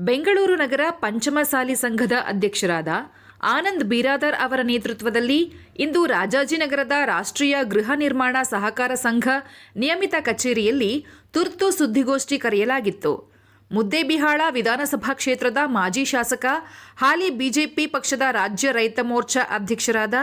ಬೆಂಗಳೂರು ನಗರ ಪಂಚಮಸಾಲಿ ಸಂಘದ ಅಧ್ಯಕ್ಷರಾದ ಆನಂದ್ ಬಿರಾದರ್ ಅವರ ನೇತೃತ್ವದಲ್ಲಿ ಇಂದು ರಾಜಾಜಿನಗರದ ರಾಷ್ಟ್ರೀಯ ಗೃಹ ನಿರ್ಮಾಣ ಸಹಕಾರ ಸಂಘ ನಿಯಮಿತ ಕಚೇರಿಯಲ್ಲಿ ತುರ್ತು ಸುದ್ದಿಗೋಷ್ಠಿ ಕರೆಯಲಾಗಿತ್ತು. ಮುದ್ದೇಬಿಹಾಳ ವಿಧಾನಸಭಾ ಕ್ಷೇತ್ರದ ಮಾಜಿ ಶಾಸಕ, ಹಾಲಿ ಬಿಜೆಪಿ ಪಕ್ಷದ ರಾಜ್ಯ ರೈತ ಮೋರ್ಚಾ ಅಧ್ಯಕ್ಷರಾದ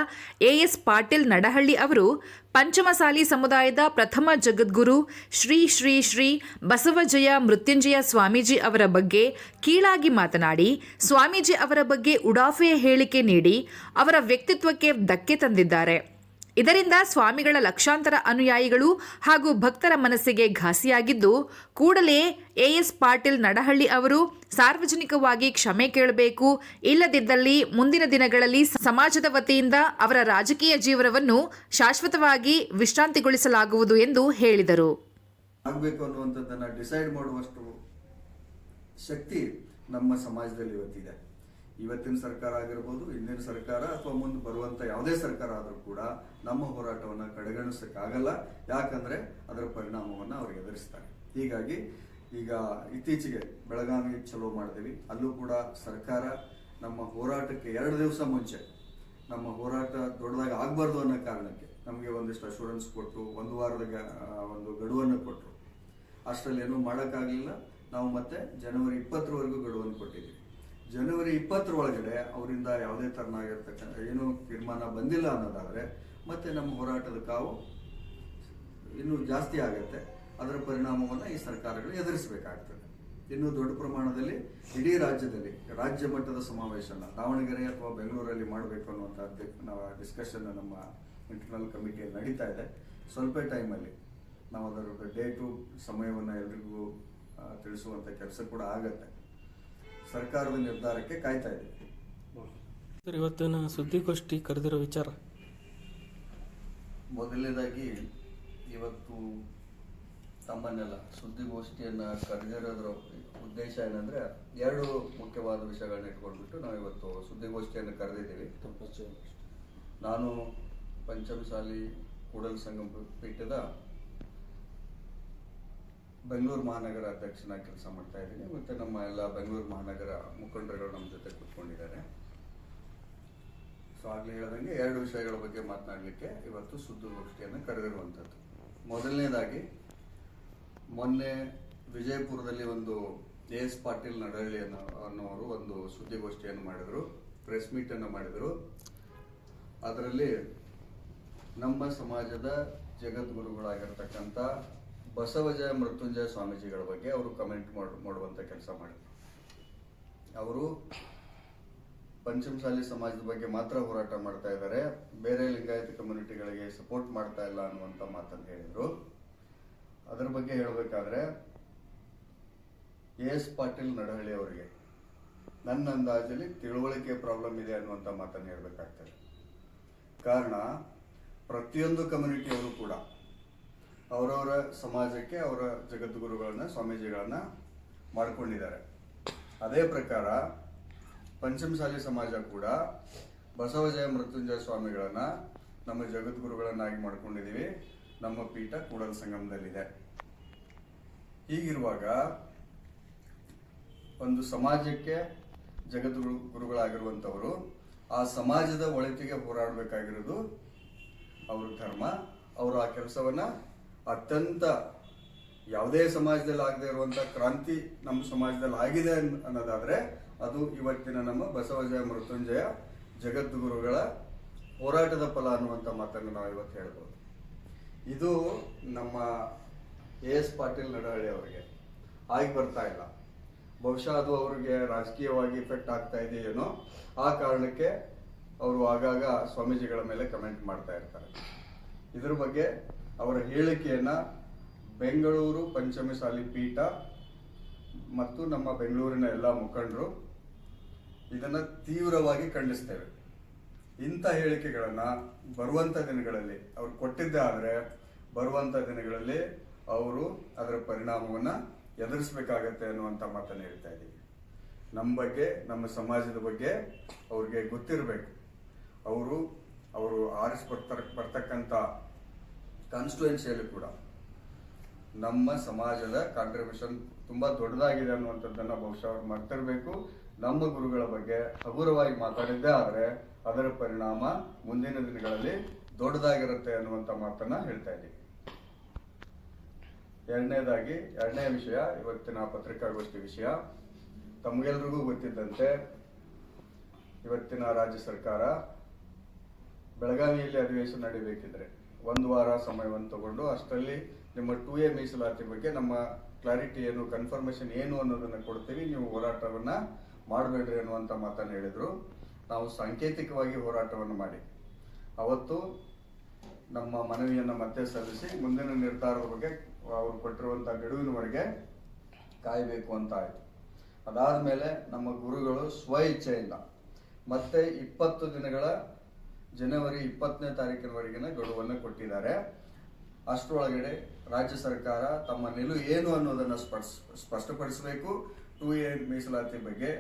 ಎಎಸ್ ಪಾಟೀಲ್ ನಡಹಳ್ಳಿ ಅವರು ಪಂಚಮಸಾಲಿ ಸಮುದಾಯದ ಪ್ರಥಮ ಜಗದ್ಗುರು ಶ್ರೀ ಶ್ರೀ ಶ್ರೀ ಬಸವಜಯ ಮೃತ್ಯುಂಜಯ ಸ್ವಾಮೀಜಿ ಅವರ ಬಗ್ಗೆ ಕೀಳಾಗಿ ಮಾತನಾಡಿ, ಸ್ವಾಮೀಜಿ ಅವರ ಬಗ್ಗೆ ಉಡಾಫೆಯ ಹೇಳಿಕೆ ನೀಡಿ, ಅವರ ವ್ಯಕ್ತಿತ್ವಕ್ಕೆ ಧಕ್ಕೆ ತಂದಿದ್ದಾರೆ. ಇದರಿಂದ ಸ್ವಾಮಿಗಳ ಲಕ್ಷಾಂತರ ಅನುಯಾಯಿಗಳು ಹಾಗೂ ಭಕ್ತರ ಮನಸ್ಸಿಗೆ ಘಾಸಿಯಾಗಿದ್ದು, ಕೂಡಲೇ ಎಎಸ್ ಪಾಟೀಲ್ ನಡಹಳ್ಳಿ ಅವರು ಸಾರ್ವಜನಿಕವಾಗಿ ಕ್ಷಮೆ ಕೇಳಬೇಕು, ಇಲ್ಲದಿದ್ದಲ್ಲಿ ಮುಂದಿನ ದಿನಗಳಲ್ಲಿ ಸಮಾಜದ ವತಿಯಿಂದ ಅವರ ರಾಜಕೀಯ ಜೀವನವನ್ನು ಶಾಶ್ವತವಾಗಿ ವಿಶ್ರಾಂತಿಗೊಳಿಸಲಾಗುವುದು ಎಂದು ಹೇಳಿದರು. ಡಿಸೈಡ್ ಮಾಡುವಷ್ಟು ಶಕ್ತಿ ನಮ್ಮ ಸಮಾಜದಲ್ಲಿ ಇವತ್ತಿದೆ. ಇವತ್ತಿನ ಸರ್ಕಾರ ಆಗಿರ್ಬೋದು ಹಿಂದಿನ ಸರ್ಕಾರ ಅಥವಾ ಮುಂದೆ ಬರುವಂತ ಯಾವುದೇ ಸರ್ಕಾರ ಆದರೂ ಕೂಡ ನಮ್ಮ ಹೋರಾಟವನ್ನ ಕಡೆಗಣಿಸಕ್ಕಾಗಲ್ಲ. ಯಾಕಂದ್ರೆ ಅದರ ಪರಿಣಾಮವನ್ನ ಅವ್ರಿಗೆ ಎದುರಿಸ್ತಾರೆ. ಹೀಗಾಗಿ ಈಗ ಇತ್ತೀಚೆಗೆ ಬೆಳಗಾವಿ ಚಲೋ ಮಾಡಿದ್ವಿ. ಅಲ್ಲೂ ಕೂಡ ಸರ್ಕಾರ ನಮ್ಮ ಹೋರಾಟಕ್ಕೆ ಎರಡು ದಿವಸ ಮುಂಚೆ, ನಮ್ಮ ಹೋರಾಟ ದೊಡ್ಡದಾಗಿ ಆಗಬಾರ್ದು ಅನ್ನೋ ಕಾರಣಕ್ಕೆ ನಮಗೆ ಒಂದಿಷ್ಟು ಅಶೂರೆನ್ಸ್ ಕೊಟ್ಟು, ಒಂದು ವಾರದ ಒಂದು ಗಡುವನ್ನು ಕೊಟ್ಟರು ಅಷ್ಟರಲ್ಲಿ ಏನೂ ಮಾಡೋಕ್ಕಾಗಲಿಲ್ಲ. ನಾವು ಮತ್ತೆ ಜನವರಿ ಇಪ್ಪತ್ತರವರೆಗೂ ಗಡುವನ್ನು ಕೊಟ್ಟಿದ್ದೀವಿ. ಜನವರಿ ಇಪ್ಪತ್ತರ ಒಳಗಡೆ ಅವರಿಂದ ಯಾವುದೇ ತರನಾಗಿರ್ತಕ್ಕಂಥ ಏನೂ ತೀರ್ಮಾನ ಬಂದಿಲ್ಲ ಅನ್ನೋದಾದರೆ ಮತ್ತೆ ನಮ್ಮ ಹೋರಾಟದ ಕಾವು ಇನ್ನೂ ಜಾಸ್ತಿ ಆಗುತ್ತೆ. ಅದರ ಪರಿಣಾಮವನ್ನು ಈ ಸರ್ಕಾರಗಳು ಎದುರಿಸಬೇಕಾಗ್ತದೆ. ಇನ್ನು ದೊಡ್ಡ ಪ್ರಮಾಣದಲ್ಲಿ ಇಡೀ ರಾಜ್ಯದಲ್ಲಿ ರಾಜ್ಯ ಮಟ್ಟದ ಸಮಾವೇಶನ, ದಾವಣಗೆರೆ ಅಥವಾ ಬೆಂಗಳೂರಲ್ಲಿ ಮಾಡಬೇಕು ಅನ್ನುವಂಥ ಡಿಸ್ಕಷನ್ ನಮ್ಮ ಇಂಟರ್ನಲ್ ಕಮಿಟಿಯಲ್ಲಿ ನಡೀತಾ ಇದೆ. ಸ್ವಲ್ಪ ಟೈಮಲ್ಲಿ ನಾವು ಅದರ ಡೇಟು, ಸಮಯವನ್ನು ಎಲ್ರಿಗೂ ತಿಳಿಸುವಂಥ ಕೆಲಸ ಕೂಡ ಆಗತ್ತೆ. ಸರ್ಕಾರದ ನಿರ್ಧಾರಕ್ಕೆ ಕಾಯ್ತಾ ಇದ್ದೀವಿ ಸರ್ ಇವತ್ತಿನ ಸುದ್ದಿಗೋಷ್ಠಿ ಕರೆದಿರೋ ವಿಚಾರ? ಮೊದಲನೇದಾಗಿ ಇವತ್ತು ತಮ್ಮನ್ನೆಲ್ಲ ಸುದ್ದಿಗೋಷ್ಠಿಯನ್ನು ಕರೆದಿರೋದ್ರ ಉದ್ದೇಶ ಏನಂದ್ರೆ ಎರಡು ಮುಖ್ಯವಾದ ವಿಷಯಗಳನ್ನ ಇಟ್ಕೊಂಡ್ಬಿಟ್ಟು ನಾವು ಇವತ್ತು ಸುದ್ದಿಗೋಷ್ಠಿಯನ್ನು ಕರೆದಿದ್ದೀವಿ. ನಾನು ಪಂಚಮಸಾಲಿ ಕೂಡಲ ಸಂಗಮ ಪೀಠದ ಬೆಂಗಳೂರು ಮಹಾನಗರ ಅಧ್ಯಕ್ಷನಾಗಿ ಕೆಲಸ ಮಾಡ್ತಾ ಇದ್ದೀನಿ. ಮತ್ತೆ ನಮ್ಮ ಎಲ್ಲ ಬೆಂಗಳೂರು ಮಹಾನಗರ ಮುಖಂಡರುಗಳು ನಮ್ಮ ಜೊತೆ ಕೂತ್ಕೊಂಡಿದ್ದಾರೆ. ಸೊ ಆಗಲೇ ಹೇಳ್ದಂಗೆ ಎರಡು ವಿಷಯಗಳ ಬಗ್ಗೆ ಮಾತನಾಡಲಿಕ್ಕೆ ಇವತ್ತು ಸುದ್ದಿಗೋಷ್ಠಿಯನ್ನು ಕರೆದಿರುವಂಥದ್ದು. ಮೊದಲನೇದಾಗಿ, ಮೊನ್ನೆ ವಿಜಯಪುರದಲ್ಲಿ ಒಂದು ಎ ಎಸ್ ಪಾಟೀಲ್ ನಡಹಳ್ಳಿ ಅನ್ನೋ, ಅನ್ನೋರು ಒಂದು ಸುದ್ದಿಗೋಷ್ಠಿಯನ್ನು ಮಾಡಿದರು, ಪ್ರೆಸ್ ಮೀಟನ್ನು ಮಾಡಿದರು. ಅದರಲ್ಲಿ ನಮ್ಮ ಸಮಾಜದ ಜಗದ್ಗುರುಗಳಾಗಿರ್ತಕ್ಕಂಥ ಬಸವಜಯ ಮೃತ್ಯುಂಜಯ ಸ್ವಾಮೀಜಿಗಳ ಬಗ್ಗೆ ಅವರು ಕಮೆಂಟ್ ಮಾಡು ಮಾಡುವಂಥ ಕೆಲಸ ಮಾಡಿದ್ರು. ಅವರು ಪಂಚಮಸಾಲಿ ಸಮಾಜದ ಬಗ್ಗೆ ಮಾತ್ರ ಹೋರಾಟ ಮಾಡ್ತಾ ಇದ್ದಾರೆ. ಬೇರೆ ಲಿಂಗಾಯತ ಕಮ್ಯುನಿಟಿಗಳಿಗೆ ಸಪೋರ್ಟ್ ಮಾಡ್ತಾ ಇಲ್ಲ ಅನ್ನುವಂಥ ಮಾತನ್ನು ಹೇಳಿದ್ರು. ಅದರ ಬಗ್ಗೆ ಹೇಳಬೇಕಾದ್ರೆ, ಎ ಎಸ್ ಪಾಟೀಲ್ ನಡಹಳ್ಳಿ ಅವರಿಗೆ ನನ್ನ ಅಂದಾಜಲ್ಲಿ ತಿಳುವಳಿಕೆ ಪ್ರಾಬ್ಲಮ್ ಇದೆ ಅನ್ನುವಂಥ ಮಾತನ್ನು ಹೇಳಬೇಕಾಗ್ತದೆ. ಕಾರಣ, ಪ್ರತಿಯೊಂದು ಕಮ್ಯುನಿಟಿಯವರು ಕೂಡ ಅವರವರ ಸಮಾಜಕ್ಕೆ ಅವರ ಜಗದ್ಗುರುಗಳನ್ನ, ಸ್ವಾಮೀಜಿಗಳನ್ನ ಮಾಡಿಕೊಂಡಿದ್ದಾರೆ. ಅದೇ ಪ್ರಕಾರ ಪಂಚಮಸಾಲಿ ಸಮಾಜ ಕೂಡ ಬಸವಜಯ ಮೃತ್ಯುಂಜಯ ಸ್ವಾಮಿಗಳನ್ನ ನಮ್ಮ ಜಗದ್ಗುರುಗಳನ್ನಾಗಿ ಮಾಡ್ಕೊಂಡಿದ್ದೀವಿ. ನಮ್ಮ ಪೀಠ ಕೂಡಲ ಸಂಗಮದಲ್ಲಿದೆ. ಹೀಗಿರುವಾಗ ಒಂದು ಸಮಾಜಕ್ಕೆ ಜಗದ್ಗುರು, ಗುರುಗಳಾಗಿರುವಂಥವರು ಆ ಸಮಾಜದ ಒಳಿತಿಗೆ ಹೋರಾಡಬೇಕಾಗಿರೋದು ಅವರ ಧರ್ಮ, ಅವರು ಆ ಕೆಲಸವನ್ನ ಅತ್ಯಂತ ಯಾವುದೇ ಸಮಾಜದಲ್ಲಿ ಆಗದೆ ಇರುವಂತ ಕ್ರಾಂತಿ ನಮ್ಮ ಸಮಾಜದಲ್ಲಿ ಆಗಿದೆ ಅನ್ನೋದಾದರೆ ಅದು ಇವತ್ತಿನ ನಮ್ಮ ಬಸವಜಯ ಮೃತ್ಯುಂಜಯ ಜಗದ್ಗುರುಗಳ ಹೋರಾಟದ ಫಲ ಅನ್ನುವಂಥ ಮಾತನ್ನು ನಾವು ಇವತ್ತು ಹೇಳ್ಬೋದು. ಇದು ನಮ್ಮ ಎ ಎಸ್ ಪಾಟೀಲ್ ನಡಹಳ್ಳಿ ಅವರಿಗೆ ಆಗಿ ಬರ್ತಾ ಇಲ್ಲ. ಬಹುಶಃ ಅದು ಅವರಿಗೆ ರಾಜಕೀಯವಾಗಿ ಇಫೆಕ್ಟ್ ಆಗ್ತಾ ಇದೆಯೇನೋ ಆ ಕಾರಣಕ್ಕೆ ಅವರು ಆಗಾಗ ಸ್ವಾಮೀಜಿಗಳ ಮೇಲೆ ಕಮೆಂಟ್ ಮಾಡ್ತಾ ಇರ್ತಾರೆ. ಇದ್ರ ಬಗ್ಗೆ ಅವರ ಹೇಳಿಕೆಯನ್ನ ಬೆಂಗಳೂರು ಪಂಚಮಸಾಲಿ ಪೀಠ ಮತ್ತು ನಮ್ಮ ಬೆಂಗಳೂರಿನ ಎಲ್ಲ ಮುಖಂಡರು ಇದನ್ನ ತೀವ್ರವಾಗಿ ಖಂಡಿಸ್ತೇವೆ. ಇಂಥ ಹೇಳಿಕೆಗಳನ್ನು ಬರುವಂತ ದಿನಗಳಲ್ಲಿ ಅವರು ಕೊಟ್ಟಿದ್ದೇ ಆದರೆ ಬರುವಂತ ದಿನಗಳಲ್ಲಿ ಅವರು ಅದರ ಪರಿಣಾಮವನ್ನ ಎದುರಿಸಬೇಕಾಗತ್ತೆ ಅನ್ನುವಂಥ ಮಾತನ್ನು ಹೇಳ್ತಾ ಇದ್ದೀವಿ. ನಮ್ಮ ಬಗ್ಗೆ, ನಮ್ಮ ಸಮಾಜದ ಬಗ್ಗೆ ಅವ್ರಿಗೆ ಗೊತ್ತಿರಬೇಕು. ಅವರು ಅವರು ಆರಿಸಿ ಬರ್ತಕ್ಕಂಥ ಕಾನ್ಸ್ಟಿಟ್ಯೂನ್ಸಿಯಲ್ಲಿ ಕೂಡ ನಮ್ಮ ಸಮಾಜದ ಕಾಂಟ್ರಿಬ್ಯೂಷನ್ ತುಂಬಾ ದೊಡ್ಡದಾಗಿದೆ ಅನ್ನುವಂಥದ್ದನ್ನ ಬಹುಶಃ ಅವ್ರು ಮರ್ತಿರ್ಬೇಕು. ನಮ್ಮ ಗುರುಗಳ ಬಗ್ಗೆ ಹಗುರವಾಗಿ ಮಾತಾಡಿದ್ದೇ ಆದರೆ ಅದರ ಪರಿಣಾಮ ಮುಂದಿನ ದಿನಗಳಲ್ಲಿ ದೊಡ್ಡದಾಗಿರುತ್ತೆ ಅನ್ನುವಂಥ ಮಾತನ್ನ ಹೇಳ್ತಾ ಇದ್ದೀವಿ. ಎರಡನೇದಾಗಿ ಎರಡನೇ ವಿಷಯ ಇವತ್ತಿನ ಪತ್ರಿಕಾಗೋಷ್ಠಿ ವಿಷಯ. ತಮಗೆಲ್ರಿಗೂ ಗೊತ್ತಿದ್ದಂತೆ ಇವತ್ತಿನ ರಾಜ್ಯ ಸರ್ಕಾರ ಬೆಳಗಾವಿಯಲ್ಲಿ ಅಧಿವೇಶನ ನಡೀಬೇಕಿದ್ರೆ ಒಂದು ವಾರ ಸಮಯವನ್ನು ತಗೊಂಡು ಅಷ್ಟರಲ್ಲಿ ನಿಮ್ಮ ಟೂ ಎ ಮೀಸಲಾತಿ ಬಗ್ಗೆ ನಮ್ಮ ಕ್ಲಾರಿಟಿ ಏನು ಕನ್ಫರ್ಮೇಶನ್ ಏನು ಅನ್ನೋದನ್ನ ಕೊಡ್ತೀವಿ. ನೀವು ಹೋರಾಟವನ್ನ ಮಾಡಬೇಡ್ರಿ ಅನ್ನುವಂಥ ಮಾತನ್ನು ಹೇಳಿದ್ರು. ನಾವು ಸಾಂಕೇತಿಕವಾಗಿ ಹೋರಾಟವನ್ನು ಮಾಡಿ. ಅವತ್ತು ನಮ್ಮ ಮನವಿಯನ್ನು ಮತ್ತೆ ಸಲ್ಲಿಸಿ ಮುಂದಿನ ನಿರ್ಧಾರದ ಬಗ್ಗೆ ಅವರು ಕೊಟ್ಟಿರುವಂಥ ಗಡುವಿನವರೆಗೆ ಕಾಯಬೇಕು ಅಂತ ಆಯ್ತು. ಅದಾದ್ಮೇಲೆ ನಮ್ಮ ಗುರುಗಳು ಸ್ವ ಇಚ್ಛೆಯಿಂದ ಮತ್ತೆ ಇಪ್ಪತ್ತು ದಿನಗಳ ಜನವರಿ ಇಪ್ಪತ್ತನೇ ತಾರೀಕಿನವರೆಗಿನ ಗಡುವನ್ನು ಕೊಟ್ಟಿದ್ದಾರೆ. ಅಷ್ಟರೊಳಗಡೆ ರಾಜ್ಯ ಸರ್ಕಾರ ತಮ್ಮ ನಿಲುವು ಏನು ಅನ್ನೋದನ್ನು ಸ್ಪಷ್ಟಪಡಿಸಬೇಕು. ಟೂ ಎ ಮೀಸಲಾತಿ ಬಗ್ಗೆ.